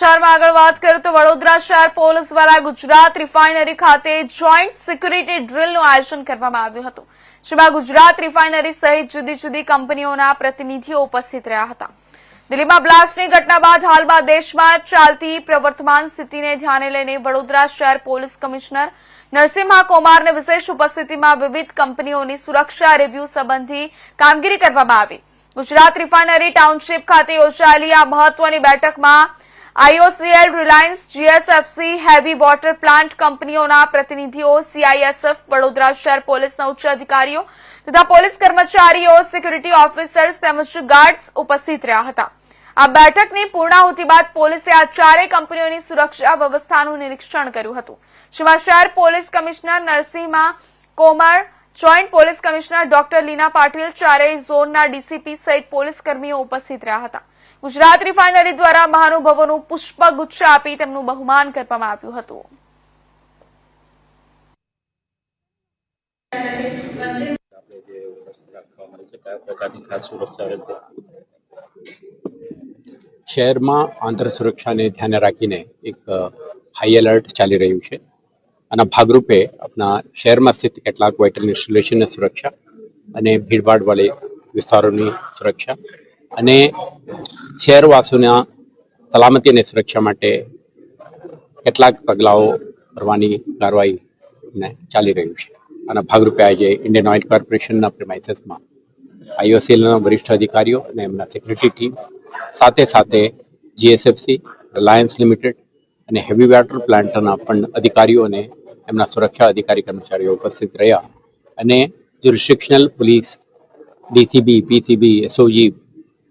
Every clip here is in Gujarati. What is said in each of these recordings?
સમાચારમાં આગળ વાત કરીએ તો વડોદરા શહેર પોલીસ દ્વારા ગુજરાત રિફાઇનરી ખાતે જોઈન્ટ સિક્યુરિટી ડ્રીલનું આયોજન કરવામાં આવ્યું હતું, જેમાં ગુજરાત રિફાઇનરી સહિત જુદી જુદી કંપનીઓના પ્રતિનિધિઓ ઉપસ્થિત રહ્યા હતા. દિલ્હીમાં બ્લાસ્ટની ઘટના બાદ હાલમાં દેશમાં ચાલતી પ્રવર્તમાન સ્થિતિને ધ્યાને લઈને વડોદરા શહેર પોલીસ કમિશનર નરસિંહા કુમારને વિશેષ ઉપસ્થિતિમાં વિવિધ કંપનીઓની સુરક્ષા રિવ્યુ સંબંધી કામગીરી કરવામાં આવી. ગુજરાત રિફાઇનરી ટાઉનશીપ ખાતે યોજાયેલી આ મહત્વની બેઠકમાં IOCL Reliance GSFC heavy water plant કંપનીઓના પ્રતિનિધિઓ, સીઆઈએસએફ, વડોદરા શહેર પોલીસના ઉચ્ચ અધિકારીઓ તથા પોલીસ કર્મચારીઓ, સિક્યુરિટી ઓફિસર્સ તેમજ ગાર્ડ્સ ઉપસ્થિત રહ્યા હતા. આ બેઠકની પૂર્ણાહુતિ બાદ પોલીસે આ ચારેય કંપનીઓની સુરક્ષા વ્યવસ્થાનું નિરીક્ષણ કર્યું હતું. જેમાં શહેર police commissioner નરસિંહમાં Komar, joint police commissioner doctor Leena Patil, ચારેય ઝોનના ડીસીપી સહિત પોલીસ કર્મીઓ ઉપસ્થિત રહ્યા હતા. ગુજરાત રિફાઇનરી દ્વારા મહાનુભાવોનું પુષ્પગુચ્છ આપી તેમનું બહુમાન કરવામાં આવ્યું હતું. શહેરમાં આંતર સુરક્ષાને ધ્યાને રાખીને એક હાઈ એલર્ટ ચાલી રહ્યું છે. આના ભાગરૂપે આપણા શહેરમાં સ્થિત કેટલાક વાઇટલ ઇન્સ્ટોલેશનની સુરક્ષા અને ભીડભાડવાળી વિસ્તારોની સુરક્ષા અને શહેરવાસીઓના સલામતી અને સુરક્ષા માટે કેટલાક પગલાઓ ભરવાની કાર્યવાહી ચાલી રહ્યું છે. આના ભાગરૂપે આજે ઇન્ડિયન ઓઇલ કોર્પોરેશનના પ્રિમાઇસીસમાં આઈઓસીએલના વરિષ્ઠ અધિકારીઓ અને એમના સિક્યુરિટી ટીમ સાથે સાથે જીએસએફસી રિલાયન્સ લિમિટેડ અને હેવી વોટર પ્લાન્ટના પણ અધિકારીઓ અને એમના સુરક્ષા અધિકારી કર્મચારીઓ ઉપસ્થિત રહ્યા અને jurisdictional police DCB PCB SOG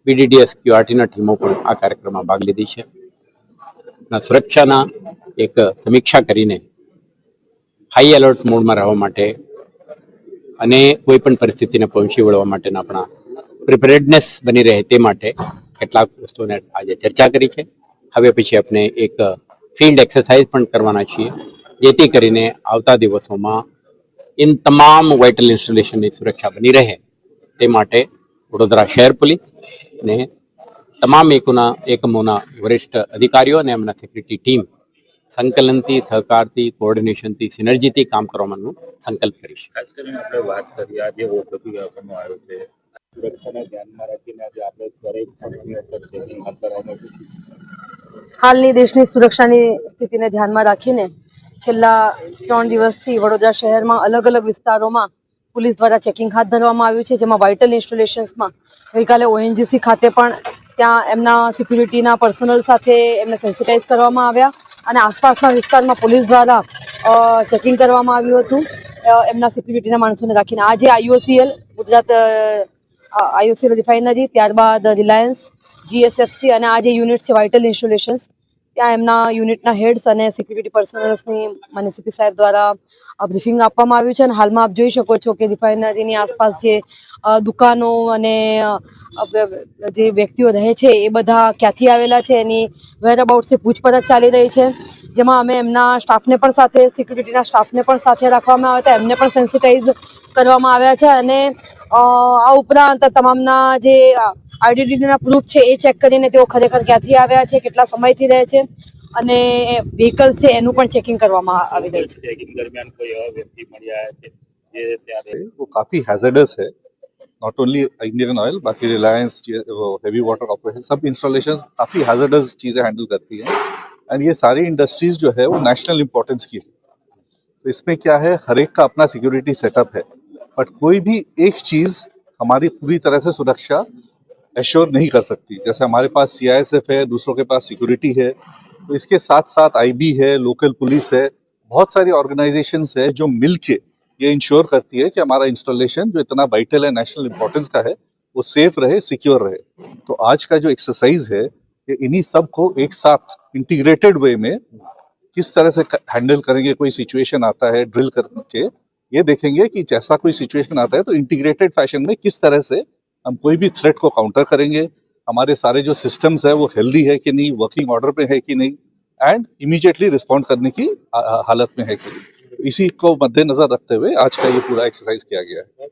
PDDS ક્યુઆરટીના ટીમો પણ આ કાર્યક્રમમાં ભાગ લીધી છે. સુરક્ષાના એક સમીક્ષા કરીને હાઈ એલર્ટ મોડમાં રહેવા માટે અને કોઈ પણ પરિસ્થિતિને પહોંચી વળવા માટેના આપણા પ્રિપેરેડનેસ બની રહે તે માટે કેટલાક વસ્તુઓને આજે ચર્ચા કરી છે. હવે પછી આપણે એક ફિલ્ડ એક્સરસાઇઝ પણ કરવાના છીએ, જેથી કરીને આવતા દિવસોમાં ઇન તમામ વાઇટલ ઇન્સ્ટોલેશનની સુરક્ષા બની રહે. તે માટે વડોદરા શહેર પોલીસ અને તમામ એકોના એકમોના વરિષ્ઠ અધિકારીઓ અને એમના સેક્યુરિટી ટીમ સંકલનથી સહકારથી કોઓર્ડિનેશનથી સિનર્જીથી કામ કરવાનું સંકલ્પ કરીશ. ખાસ કરીને આપણે વાત કરીએ આજે ઓવરવ્યુ આપવામાં આવ્યો છે સુરક્ષાને ધ્યાનમાં રાખીને આજે આપણે દરેક કંપની ઉપર ચેકિંગ હાથ ધરવામાં હાલની દેશની સુરક્ષાની સ્થિતિને ધ્યાનમાં રાખીને છેલ્લા ત્રણ દિવસથી વડોદરા શહેરમાં અલગ અલગ વિસ્તારોમાં પોલીસ દ્વારા ચેકિંગ હાથ ધરવામાં આવ્યું છે, જેમાં વાઇટલ ઇન્સ્ટોલેશન્સમાં ગઈકાલે ઓએનજીસી ખાતે પણ ત્યાં એમના સિક્યુરિટીના પર્સનલ સાથે એમને સેન્સિટાઇઝ કરવામાં આવ્યા અને આસપાસના વિસ્તારમાં પોલીસ દ્વારા ચેકિંગ કરવામાં આવ્યું હતું. એમના સિક્યુરિટીના માણસોને રાખીને આજે આઈઓસીએલ, ગુજરાત આઈઓસીએલ રિફાઇનરી, ત્યારબાદ રિલાયન્સ, જીએસએફસી અને આ જે યુનિટ છે વાઇટલ ઇન્સ્ટોલેશન્સ. ત્યાં એમના યુનિટના હેડ્સ અને સિક્યુરિટી પર્સનલ્સની મને સીપી સાહેબ દ્વારા બ્રીફિંગ આપવામાં આવ્યું છે અને હાલમાં આપ જોઈ શકો છો કે રિફાઇનરીની આસપાસ જે દુકાનો અને જે વ્યક્તિઓ રહે છે એ બધા ક્યાંથી આવેલા છે એની વેર અબાઉટ્સથી પૂછપરછ ચાલી રહી છે. જેમાં અમે એમના સ્ટાફને પણ સાથે સિક્યુરિટીના સ્ટાફને પણ સાથે રાખવામાં આવ્યા હતા. એમને પણ સેન્સિટાઇઝ કરવામાં આવ્યા છે અને આ ઉપરાંત તમામના જે આઈડેન્ટિટીના પ્રૂફ છે એ ચેક કરીને તેઓ ખરેખર ક્યાંથી આવ્યા છે કેટલા સમયથી રહે છે અને વ્હીકલ્સ છે એનું પણ ચેકિંગ કરવામાં આવી રહ્યું છે ચેકિંગ દરમિયાન કોઈ એવા વ્યક્તિ મળી આવ્યા છે જે ત્યારે वो काफी हैजर्डस है नॉट ओनली इंडियन ऑयल बाकी रिलायंस हैवी वाटर कॉर्पोरेशन सब इंस्टॉलेशन काफी हैजर्डस चीजें हैंडल करती हैं एंड ये सारी इंडस्ट्रीज जो है वो नेशनल इंपॉर्टेंस की है तो इसमें क्या है हर एक का अपना सिक्योरिटी सेटअप है बट कोई भी एक चीज हमारी पूरी तरह से सुरक्षा एश्योर नहीं कर सकती। जैसे हमारे पास सीआईएसएफ है, दूसरों के पास सिक्योरिटी है तो इसके साथ साथ आईबी है लोकल पुलिस है, बहुत सारी ऑर्गेनाइजेशन है जो मिलके ये इंश्योर करती है कि हमारा इंस्टॉलेशन जो इतना वाइटल है नेशनल इंपॉर्टेंस का है, वो सेफ़ रहे सिक्योर रहे। तो आज का जो एक्सरसाइज है, ये इन्हीं सबको एक साथ इंटीग्रेटेड वे में किस तरह से हैंडल करेंगे, कोई सिचुएशन आता है ड्रिल करके, ये देखेंगे कि जैसा कोई सिचुएशन आता है तो इंटीग्रेटेड फ़ैशन में किस तरह से हम कोई भी थ्रेट को काउंटर करेंगे, हमारे सारे जो सिस्टम्स है वो हेल्दी है कि नहीं वर्किंग ऑर्डर पे है कि नहीं एंड इमीडिएटली रिस्पॉन्ड करने की हालत में है कि नहीं। इसी को मद्देनजर रखते हुए आज का ये पूरा एक्सरसाइज किया गया है।